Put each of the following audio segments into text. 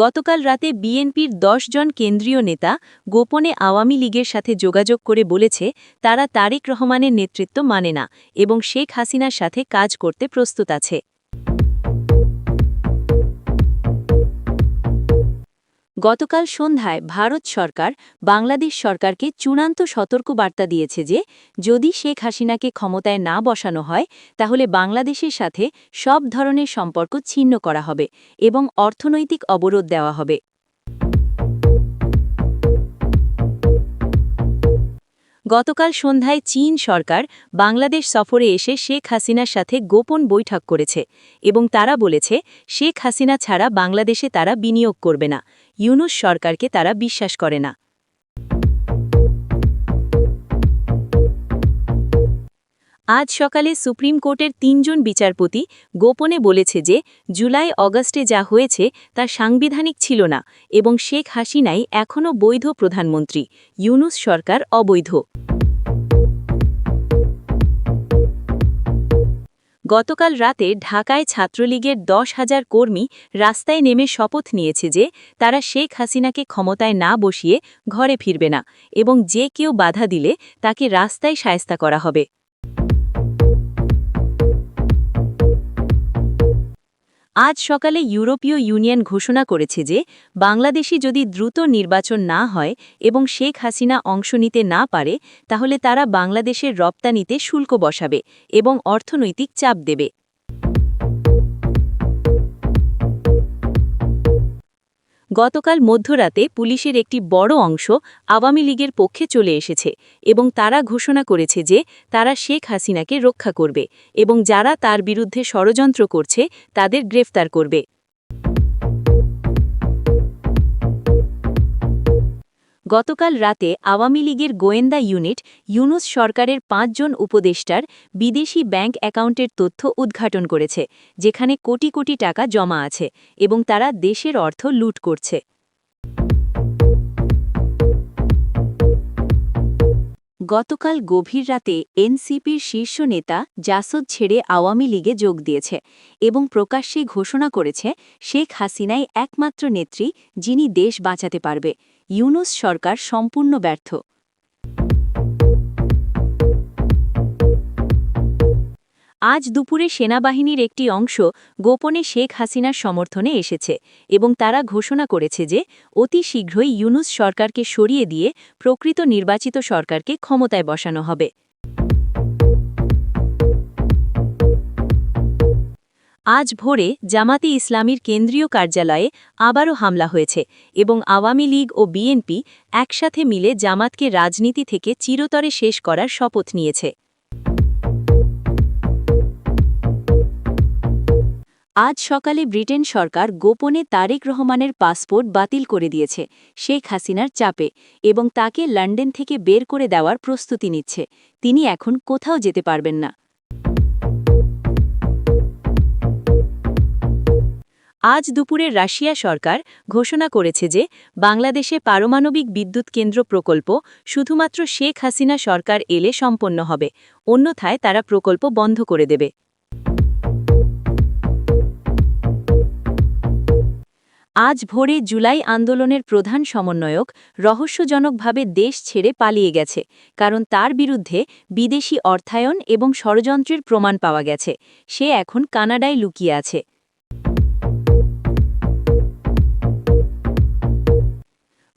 গতকাল রাতে বিএনপির দশ জন কেন্দ্রীয় নেতা গোপনে আওয়ামী লীগের সাথে যোগাযোগ করে বলেছে, তারা তারেক রহমানের নেতৃত্ব মানে না এবং শেখ হাসিনার সাথে কাজ করতে প্রস্তুত আছে। গতকাল সন্ধ্যায় ভারত সরকার বাংলাদেশ সরকারকে চূড়ান্ত সতর্কবার্তা দিয়েছে যে, যদি শেখ হাসিনাকে ক্ষমতায় না বসানো হয়, তাহলে বাংলাদেশের সাথে সব ধরনের সম্পর্ক ছিন্ন করা হবে এবং অর্থনৈতিক অবরোধ দেওয়া হবে। গতকাল সন্ধ্যায় চীন সরকার বাংলাদেশ সফরে এসে শেখ হাসিনার সাথে গোপন বৈঠক করেছে এবং তারা বলেছে, শেখ হাসিনা ছাড়া বাংলাদেশে তারা বিনিয়োগ করবে না। ইউনুস সরকারকে তারা বিশ্বাস করে না। আজ সকালে সুপ্রিম কোর্টের তিনজন বিচারপতি গোপনে বলেছে যে, জুলাই অগস্টে যা হয়েছে তা সাংবিধানিক ছিল না এবং শেখ হাসিনাই এখনও বৈধ প্রধানমন্ত্রী, ইউনুস সরকার অবৈধ। গতকাল রাতে ঢাকায় ছাত্রলীগের দশ হাজার কর্মী রাস্তায় নেমে শপথ নিয়েছে যে, তারা শেখ হাসিনাকে ক্ষমতায় না বসিয়ে ঘরে ফিরবে না এবং যে কেউ বাধা দিলে তাকে রাস্তায় সায়স্তা করা হবে। আজ সকালে ইউরোপীয় ইউনিয়ন ঘোষণা করেছে যে বাংলাদেশি যদি দ্রুত নির্বাচন না হয় এবং শেখ হাসিনা অংশ নিতে না পারে, তাহলে তারা বাংলাদেশের রপ্তানিতে শুল্ক বসাবে এবং অর্থনৈতিক চাপ দেবে। গতকাল মধ্যরাতে পুলিশের একটি বড় অংশ আওয়ামী লীগের পক্ষে চলে এসেছে এবং তারা ঘোষণা করেছে যে তারা শেখ হাসিনাকে রক্ষা করবে এবং যারা তার বিরুদ্ধে ষড়যন্ত্র করছে তাদের গ্রেফতার করবে। গতকাল রাতে আওয়ামী লীগের গোয়েন্দা ইউনিট ইউনুস সরকারের পাঁচজন উপদেষ্টার বিদেশি ব্যাংক অ্যাকাউন্টের তথ্য উদ্ঘাটন করেছে, যেখানে কোটি কোটি টাকা জমা আছে এবং তারা দেশের অর্থ লুট করছে। গতকাল গভীর রাতে এনসিপির শীর্ষ নেতা জাসদ ছেড়ে আওয়ামী লীগে যোগ দিয়েছে এবং প্রকাশ্যে ঘোষণা করেছে, শেখ হাসিনাই একমাত্র নেত্রী যিনি দেশ বাঁচাতে পারবে। ইউনুস সরকার সম্পূর্ণ ব্যর্থ। আজ দুপুরে সেনাবাহিনীর একটি অংশ গোপনে শেখ হাসিনার সমর্থনে এসেছে এবং তারা ঘোষণা করেছে যে অতি শীঘ্রই ইউনুস সরকারকে সরিয়ে দিয়ে প্রকৃত নির্বাচিত সরকারকে ক্ষমতায় বসানো হবে। আজ ভোরে জামাতে ইসলামীর কেন্দ্রীয় কার্যালয়ে আবারও হামলা হয়েছে এবং আওয়ামী লীগ ও বিএনপি একসাথে মিলে জামাতকে রাজনীতি থেকে চিরতরে শেষ করার শপথ নিয়েছে। আজ সকালে ব্রিটেন সরকার গোপনে তারেক রহমানের পাসপোর্ট বাতিল করে দিয়েছে, শেখ হাসিনার চাপে, এবং তাকে লন্ডন থেকে বের করে দেওয়ার প্রস্তুতি নিচ্ছে। তিনি এখন কোথাও যেতে পারবেন না। আজ দুপুরে রাশিয়া সরকার ঘোষণা করেছে যে বাংলাদেশে পারমাণবিক বিদ্যুৎ কেন্দ্র প্রকল্প শুধুমাত্র শেখ হাসিনা সরকার এলে সম্পন্ন হবে, অন্যথায় তারা প্রকল্প বন্ধ করে দেবে। আজ ভোরে জুলাই আন্দোলনের প্রধান সমন্বয়ক রহস্যজনকভাবে দেশ ছেড়ে পালিয়ে গেছে, কারণ তার বিরুদ্ধে বিদেশি অর্থায়ন এবং ষড়যন্ত্রের প্রমাণ পাওয়া গেছে। সে এখন কানাডায় লুকিয়ে আছে।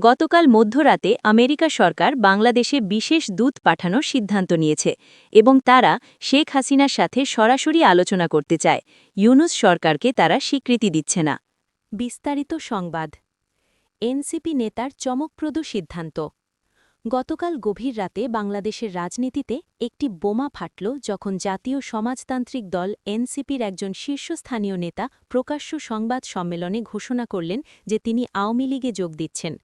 গতকাল মধ্যরাতে আমেরিকা সরকার বাংলাদেশে বিশেষ দূত পাঠানোর সিদ্ধান্ত নিয়েছে এবং তারা শেখ হাসিনার সাথে সরাসরি আলোচনা করতে চায়। ইউনুস সরকারকে তারা স্বীকৃতি দিচ্ছে না। বিস্তারিত সংবাদ। এনসিপি নেতার চমকপ্রদ সিদ্ধান্ত। গতকাল গভীর রাতে বাংলাদেশের রাজনীতিতে একটি বোমা ফাটল যখন জাতীয় সমাজতান্ত্রিক দল এনসিপির একজন শীর্ষস্থানীয় নেতা প্রকাশ্য সংবাদ সম্মেলনে ঘোষণা করলেন যে তিনি আওয়ামী লীগে যোগ দিচ্ছেন।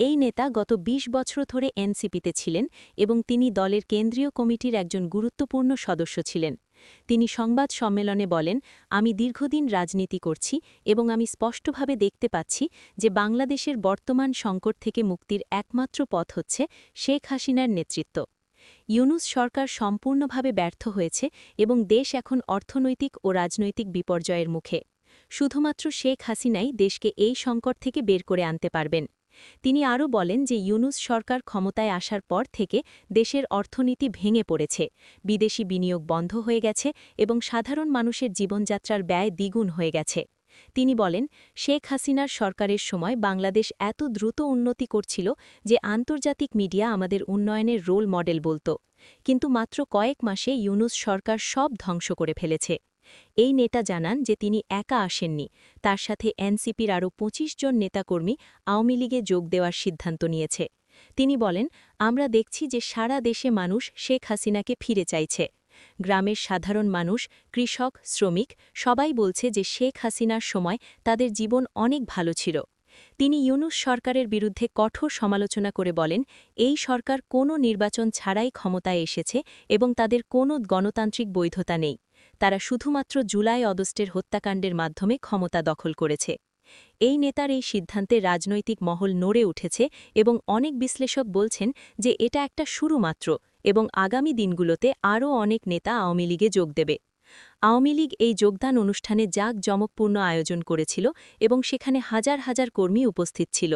এই নেতা গত ২০ বছর ধরে এনসিপিতে ছিলেন এবং তিনি দলের কেন্দ্রীয় কমিটির একজন গুরুত্বপূর্ণ সদস্য ছিলেন। তিনি সংবাদ সম্মেলনে বলেন, আমি দীর্ঘদিন রাজনীতি করছি এবং আমি স্পষ্টভাবে দেখতে পাচ্ছি যে বাংলাদেশের বর্তমান সংকট থেকে মুক্তির একমাত্র পথ হচ্ছে শেখ হাসিনার নেতৃত্ব। ইউনুস সরকার সম্পূর্ণভাবে ব্যর্থ হয়েছে এবং দেশ এখন অর্থনৈতিক ও রাজনৈতিক বিপর্যয়ের মুখে। শুধুমাত্র শেখ হাসিনাই দেশকে এই সংকট থেকে বের করে আনতে পারবেন। তিনি আরও বলেন যে ইউনুস সরকার ক্ষমতায় আসার পর থেকে দেশের অর্থনীতি ভেঙে পড়েছে, বিদেশি বিনিয়োগ বন্ধ হয়ে গেছে এবং সাধারণ মানুষের জীবনযাত্রার ব্যয় দ্বিগুণ হয়ে গেছে। তিনি বলেন, শেখ হাসিনার সরকারের সময় বাংলাদেশ এত দ্রুত উন্নতি করছিল যে আন্তর্জাতিক মিডিয়া আমাদের উন্নয়নের রোল মডেল বলত। কিন্তু মাত্র কয়েক মাসে ইউনুস সরকার সব ধ্বংস করে ফেলেছে। এই নেতা জানান যে তিনি একা আসেননি। তার সাথে এনসিপির আরও ২৫ জন নেতাকর্মী আওয়ামী লীগে যোগ দেওয়ার সিদ্ধান্ত নিয়েছে। তিনি বলেন, আমরা দেখছি যে সারা দেশে মানুষ শেখ হাসিনাকে ফিরে চাইছে। গ্রামের সাধারণ মানুষ, কৃষক, শ্রমিক, সবাই বলছে যে শেখ হাসিনার সময় তাদের জীবন অনেক ভালো ছিল। তিনি ইউনুস সরকারের বিরুদ্ধে কঠোর সমালোচনা করে বলেন, এই সরকার কোনো নির্বাচন ছাড়াই ক্ষমতায় এসেছে এবং তাদের কোনো গণতান্ত্রিক বৈধতা নেই। তারা শুধুমাত্র জুলাই অগস্টের হত্যাকাণ্ডের মাধ্যমে ক্ষমতা দখল করেছে। এই নেতার এই সিদ্ধান্তে রাজনৈতিক মহল নড়ে উঠেছে এবং অনেক বিশ্লেষক বলছেন যে এটা একটা শুরু মাত্র এবং আগামী দিনগুলোতে আরও অনেক নেতা আওয়ামী লীগে যোগ দেবে। আওয়ামী লীগ এই যোগদান অনুষ্ঠানে জাক জমকপূর্ণ আয়োজন করেছিল এবং সেখানে হাজার হাজার কর্মী উপস্থিত ছিল।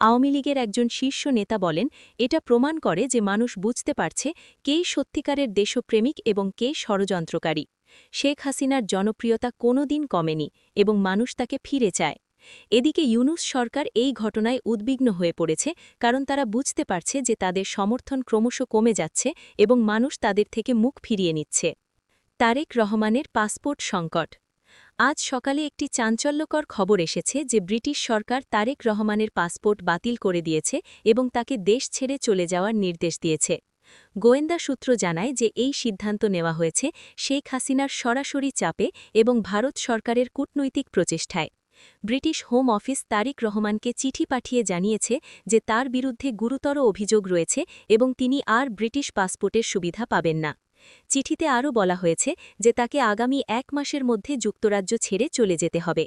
আওয়ামী লীগের একজন শীর্ষ নেতা বলেন, এটা প্রমাণ করে যে মানুষ বুঝতে পারছে কে সত্যিকারের দেশপ্রেমিক এবং কে ষড়যন্ত্রকারী। শেখ হাসিনার জনপ্রিয়তা কোনোদিন কমেনি এবং মানুষ তাকে ফিরে চায়। এদিকে ইউনুস সরকার এই ঘটনায় উদ্বিগ্ন হয়ে পড়েছে কারণ তারা বুঝতে পারছে যে তাদের সমর্থন ক্রমশ কমে যাচ্ছে এবং মানুষ তাদের থেকে মুখ ফিরিয়ে নিচ্ছে। তারেক রহমানের পাসপোর্ট সংকট। আজ সকালে একটি চাঞ্চল্যকর খবর এসেছে যে ব্রিটিশ সরকার তারেক রহমানের পাসপোর্ট বাতিল করে দিয়েছে এবং তাকে দেশ ছেড়ে চলে যাওয়ার নির্দেশ দিয়েছে। গোয়েন্দা সূত্র জানায় যে এই সিদ্ধান্ত নেওয়া হয়েছে শেখ হাসিনার সরাসরি চাপে এবং ভারত সরকারের কূটনৈতিক প্রচেষ্টায়। ব্রিটিশ হোম অফিস তারিক রহমানকে চিঠি পাঠিয়ে জানিয়েছে যে তার বিরুদ্ধে গুরুতর অভিযোগ রয়েছে এবং তিনি আর ব্রিটিশ পাসপোর্টের সুবিধা পাবেন না। চিঠিতে আরও বলা হয়েছে যে তাকে আগামী এক মাসের মধ্যে যুক্তরাজ্য ছেড়ে চলে যেতে হবে।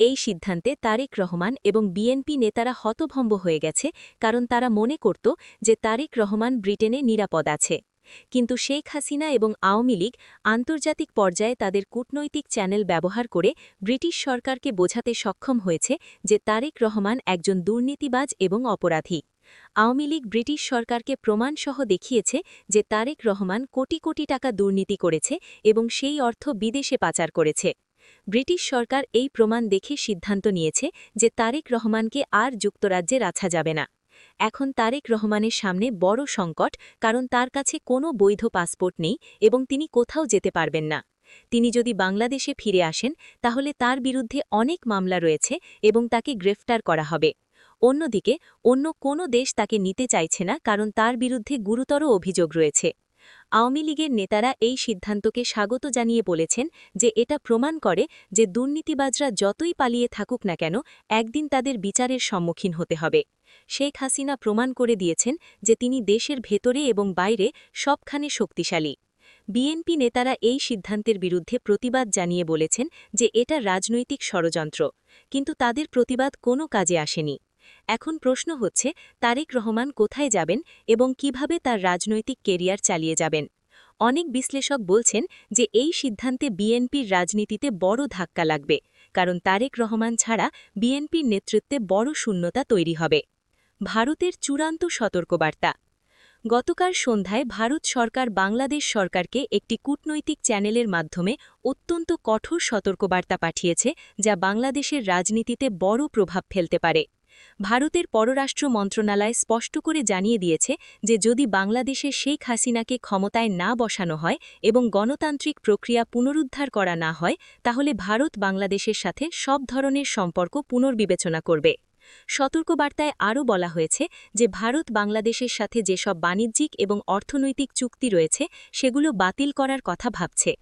এই সিদ্ধান্তে তারেক রহমান এবং বিএনপি নেতারা হতভম্ব হয়ে গেছে কারণ তারা মনে করত যে তারেক রহমান ব্রিটেনে নিরাপদ আছে। কিন্তু শেখ হাসিনা এবং আওয়ামী লীগ আন্তর্জাতিক পর্যায়ে তাদের কূটনৈতিক চ্যানেল ব্যবহার করে ব্রিটিশ সরকারকে বোঝাতে সক্ষম হয়েছে যে তারেক রহমান একজন দুর্নীতিবাজ এবং অপরাধী। আওয়ামী লীগ ব্রিটিশ সরকারকে প্রমাণসহ দেখিয়েছে যে তারেক রহমান কোটি কোটি টাকা দুর্নীতি করেছে এবং সেই অর্থ বিদেশে পাচার করেছে। ব্রিটিশ সরকার এই প্রমাণ দেখে সিদ্ধান্ত নিয়েছে যে তারেক রহমানকে আর যুক্তরাজ্যে রাখা যাবে না। এখন তারেক রহমানের সামনে বড় সংকট, কারণ তার কাছে কোনো বৈধ পাসপোর্ট নেই এবং তিনি কোথাও যেতে পারবেন না। তিনি যদি বাংলাদেশে ফিরে আসেন, তাহলে তার বিরুদ্ধে অনেক মামলা রয়েছে এবং তাকে গ্রেফতার করা হবে। অন্যদিকে, অন্য কোনো দেশ তাকে নিতে চাইছে না, কারণ তার বিরুদ্ধে গুরুতর অভিযোগ রয়েছে। আওয়ামী লীগের নেতারা এই সিদ্ধান্তকে স্বাগত জানিয়ে বলেছেন যে এটা প্রমাণ করে যে দুর্নীতিবাজরা যতই পালিয়ে থাকুক না কেন, একদিন তাদের বিচারের সম্মুখীন হতে হবে। শেখ হাসিনা প্রমাণ করে দিয়েছেন যে তিনি দেশের ভেতরে এবং বাইরে সবখানে শক্তিশালী। বিএনপি নেতারা এই সিদ্ধান্তের বিরুদ্ধে প্রতিবাদ জানিয়ে বলেছেন যে এটা রাজনৈতিক ষড়যন্ত্র, কিন্তু তাদের প্রতিবাদ কোনো কাজে আসেনি। এখন প্রশ্ন হচ্ছে, তারেক রহমান কোথায় যাবেন এবং কীভাবে তার রাজনৈতিক কেরিয়ার চালিয়ে যাবেন? অনেক বিশ্লেষক বলছেন যে এই সিদ্ধান্তে বিএনপির রাজনীতিতে বড় ধাক্কা লাগবে, কারণ তারেক রহমান ছাড়া বিএনপির নেতৃত্বে বড় শূন্যতা তৈরি হবে। ভারতের চূড়ান্ত সতর্কবার্তা। গতকাল সন্ধ্যায় ভারত সরকার বাংলাদেশ সরকারকে একটি কূটনৈতিক চ্যানেলের মাধ্যমে অত্যন্ত কঠোর সতর্কবার্তা পাঠিয়েছে, যা বাংলাদেশের রাজনীতিতে বড় প্রভাব ফেলতে পারে। ভারতের পররাষ্ট্র মন্ত্রণালয় স্পষ্ট করে জানিয়ে দিয়েছে যে যদি বাংলাদেশে শেখ হাসিনাকে ক্ষমতায় না বসানো হয় এবং গণতান্ত্রিক প্রক্রিয়া পুনরুদ্ধার করা না হয়, তাহলে ভারত বাংলাদেশের সাথে সব ধরনের সম্পর্ক পুনর্বিবেচনা করবে। সতর্কবার্তায় আরও বলা হয়েছে যে ভারত বাংলাদেশের সাথে যেসব বাণিজ্যিক এবং অর্থনৈতিক চুক্তি রয়েছে, সেগুলো বাতিল করার কথা ভাবছে।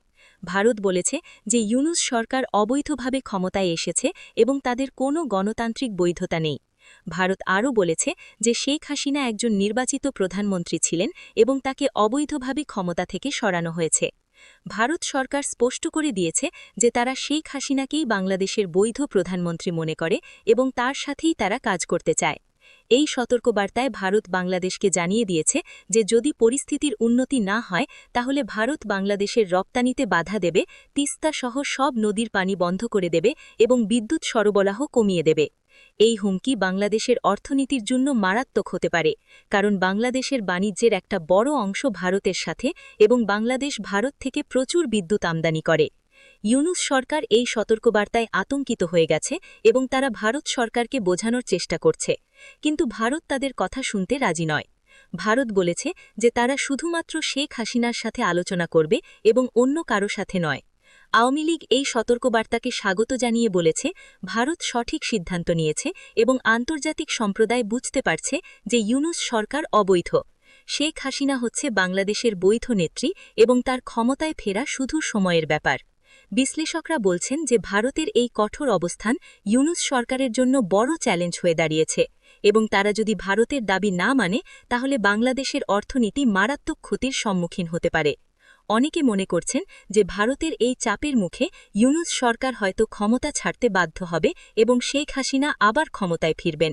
ভারত বলেছে যে ইউনুস সরকার অবৈধভাবে ক্ষমতায় এসেছে এবং তাদের কোনো গণতান্ত্রিক বৈধতা নেই। ভারত আরও বলেছে যে শেখ হাসিনা একজন নির্বাচিত প্রধানমন্ত্রী ছিলেন এবং তাকে অবৈধভাবে ক্ষমতা থেকে সরানো হয়েছে। ভারত সরকার স্পষ্ট করে দিয়েছে যে তারা শেখ হাসিনাকেই বাংলাদেশের বৈধ প্রধানমন্ত্রী মনে করে এবং তার সাথেই তারা কাজ করতে চায়। এই সতর্কবার্তায় ভারত বাংলাদেশকে জানিয়ে দিয়েছে যে যদি পরিস্থিতির উন্নতি না হয়, তাহলে ভারত বাংলাদেশের রপ্তানিতে বাধা দেবে, তিস্তা সহ সব নদীর পানি বন্ধ করে দেবে এবং বিদ্যুৎ সরবরাহ কমিয়ে দেবে। এই হুমকি বাংলাদেশের অর্থনীতির জন্য মারাত্মক হতে পারে, কারণ বাংলাদেশের বাণিজ্যের একটা বড় অংশ ভারতের সাথে এবং বাংলাদেশ ভারত থেকে প্রচুর বিদ্যুৎ আমদানি করে। ইউনুস সরকার এই সতর্কবার্তায় আতঙ্কিত হয়ে গেছে এবং তারা ভারত সরকারকে বোঝানোর চেষ্টা করছে, কিন্তু ভারত তাদের কথা শুনতে রাজি নয়। ভারত বলেছে যে তারা শুধুমাত্র শেখ হাসিনার সাথে আলোচনা করবে এবং অন্য কারও সাথে নয়। আওয়ামী লীগ এই সতর্কবার্তাকে স্বাগত জানিয়ে বলেছে, ভারত সঠিক সিদ্ধান্ত নিয়েছে এবং আন্তর্জাতিক সম্প্রদায় বুঝতে পারছে যে ইউনুস সরকার অবৈধ। শেখ হাসিনা হচ্ছে বাংলাদেশের বৈধ নেত্রী এবং তার ক্ষমতায় ফেরা শুধু সময়ের ব্যাপার। বিশ্লেষকরা বলছেন যে ভারতের এই কঠোর অবস্থান ইউনুস সরকারের জন্য বড় চ্যালেঞ্জ হয়ে দাঁড়িয়েছে এবং তারা যদি ভারতের দাবি না মানে তাহলে বাংলাদেশের অর্থনীতি মারাত্মক ক্ষতির সম্মুখীন হতে পারে। অনেকে মনে করছেন যে ভারতের এই চাপের মুখে ইউনুস সরকার হয়তো ক্ষমতা ছাড়তে বাধ্য হবে এবং শেখ হাসিনা আবার ক্ষমতায় ফিরবেন।